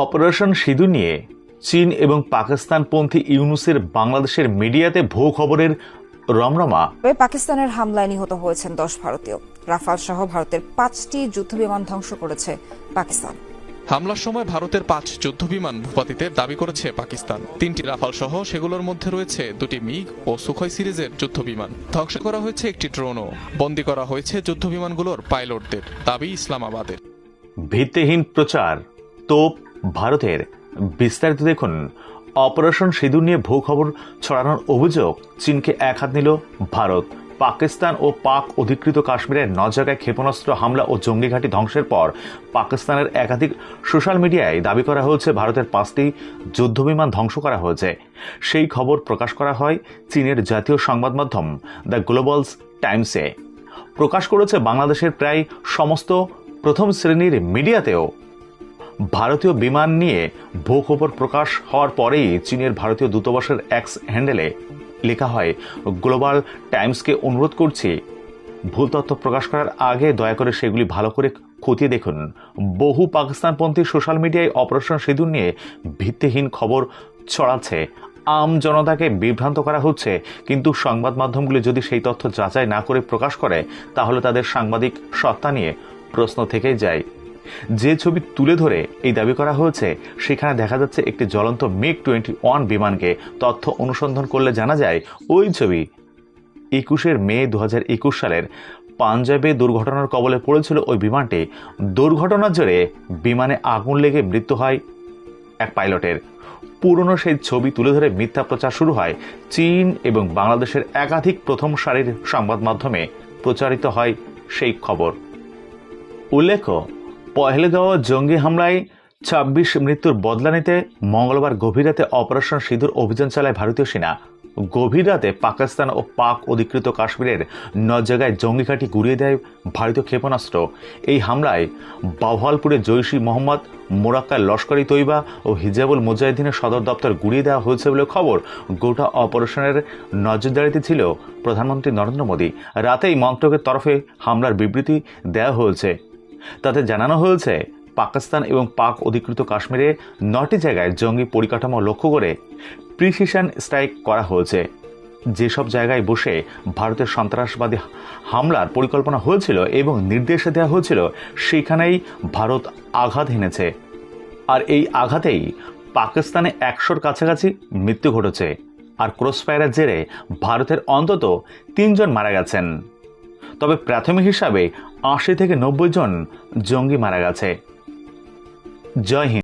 Operation Sidhu নিয়ে চীন এবং পাকিস্তানপন্থী ইউনুসের বাংলাদেশের মিডিয়াতে ভো খবরের রমরমা। পাকিস্তানের হামলায় নিহত হয়েছেন দশ ভারতীয়। রাফাল সহ ভারতের পাঁচটি যুদ্ধবিমান ধ্বংস করেছে পাকিস্তান। হামলার সময় ভারতের পাঁচ যুদ্ধবিমান ভূপাতিতে দাবি করেছে পাকিস্তান। তিনটি রাফাল সহ সেগুলোর মধ্যে রয়েছে দুটি মিগ ও সুখই সিরিজের যুদ্ধবিমান। ধ্বংস করা হয়েছে একটি ড্রোনও। বন্দী করা হয়েছে যুদ্ধবিমানগুলোর পাইলটদের। দাবি ইসলামাবাদের। ভিত্তিহীন প্রচার তোপ ভারতের। বিস্তারিত দেখুন, অপারেশন সিঁদু নিয়ে ভূ খবর ছড়ানোর অভিযোগ চীনকে এক হাত নিল ভারত। পাকিস্তান ও পাক অধিকৃত কাশ্মীরের ন জায়গায় ক্ষেপণাস্ত্র হামলা ও জঙ্গি ঘাঁটি ধ্বংসের পর পাকিস্তানের একাধিক সোশ্যাল মিডিয়ায় দাবি করা হয়েছে ভারতের পাঁচটি যুদ্ধবিমান ধ্বংস করা হয়েছে। সেই খবর প্রকাশ করা হয় চীনের জাতীয় সংবাদ মাধ্যম দ্য গ্লোবালস টাইমসে। প্রকাশ করেছে বাংলাদেশের প্রায় সমস্ত প্রথম শ্রেণির মিডিয়াতেও ভারতীয় বিমান নিয়ে ভূ খবর প্রকাশ হওয়ার পরেই চীনের ভারতীয় দূতাবাসের এক্স হ্যান্ডেলে লেখা হয়, গ্লোবাল টাইমসকে অনুরোধ করছি, ভুল তথ্য প্রকাশ করার আগে দয়া করে সেগুলি ভালো করে খতিয়ে দেখুন। বহু পাকিস্তানপন্থী সোশ্যাল মিডিয়ায় অপারেশন সিঁদুর নিয়ে ভিত্তিহীন খবর ছড়াচ্ছে। আম জনতাকে বিভ্রান্ত করা হচ্ছে, কিন্তু সংবাদ মাধ্যমগুলি যদি সেই তথ্য যাচাই না করে প্রকাশ করে, তাহলে তাদের সাংবাদিক সত্তা নিয়ে প্রশ্ন থেকেই যায়। যে ছবি তুলে ধরে এই দাবি করা হয়েছে, সেখানে দেখা যাচ্ছে একটি জ্বলন্ত মিগ টোয়েন্টি ওয়ান বিমানকে তথ্য অনুসন্ধান করলে জানা যায়, ওই ছবি একুশের মে দু সালের পাঞ্জাবে দুর্ঘটনার কবলে পড়েছিল ওই বিমানটি। দুর্ঘটনার জোরে বিমানে আগুন লেগে মৃত্যু হয় এক পাইলটের। পুরনো সেই ছবি তুলে ধরে মিথ্যা প্রচার শুরু হয় চীন এবং বাংলাদেশের একাধিক প্রথম সারির সংবাদ মাধ্যমে প্রচারিত হয় সেই খবর। উল্লেখ্য পহেলগাঁও জঙ্গি হামলায় ছাব্বিশ মৃত্যুর বদলা নিতে মঙ্গলবার গভীর রাতে অপারেশন সিঁদুর অভিযান চালায় ভারতীয় সেনা। গভীর রাতে পাকিস্তান ও পাক অধিকৃত কাশ্মীরের ন জায়গায় জঙ্গি ঘাঁটি গুড়িয়ে দেয় ভারতীয় ক্ষেপণাস্ত্র। এই হামলায় বাভালপুরে জৈশি মোহাম্মদ মোরাক্কা লস্করি তৈবা ও হিজাবুল মুজাহিদিনের সদর দপ্তর গুড়িয়ে দেওয়া হয়েছে বলে খবর গোটা অপারেশনের নজরদারিতে ছিল প্রধানমন্ত্রী নরেন্দ্র মোদী। রাতেই মন্ত্রকের তরফে হামলার বিবৃতি দেওয়া হয়েছে। তাতে জানানো হয়েছে, পাকিস্তান এবং পাক অধিকৃত কাশ্মীরে নটি জায়গায় জঙ্গি পরিকাঠামো লক্ষ্য করে প্রিসিশন স্ট্রাইক করা হয়েছে। যেসব জায়গায় বসে ভারতের সন্ত্রাসবাদী হামলার পরিকল্পনা হয়েছিল এবং নির্দেশ দেওয়া হয়েছিল, সেখানেই ভারত আঘাত হেনেছে। আর এই আঘাতেই পাকিস্তানে একশোর কাছাকাছি মৃত্যু ঘটেছে। আর ক্রসফায়ারের জেরে ভারতের অন্তত তিনজন মারা গেছেন। তবে প্রাথমিক হিসাবে আশি থেকে নব্বই জন জঙ্গি মারা গেছে। জয় হিন্দ।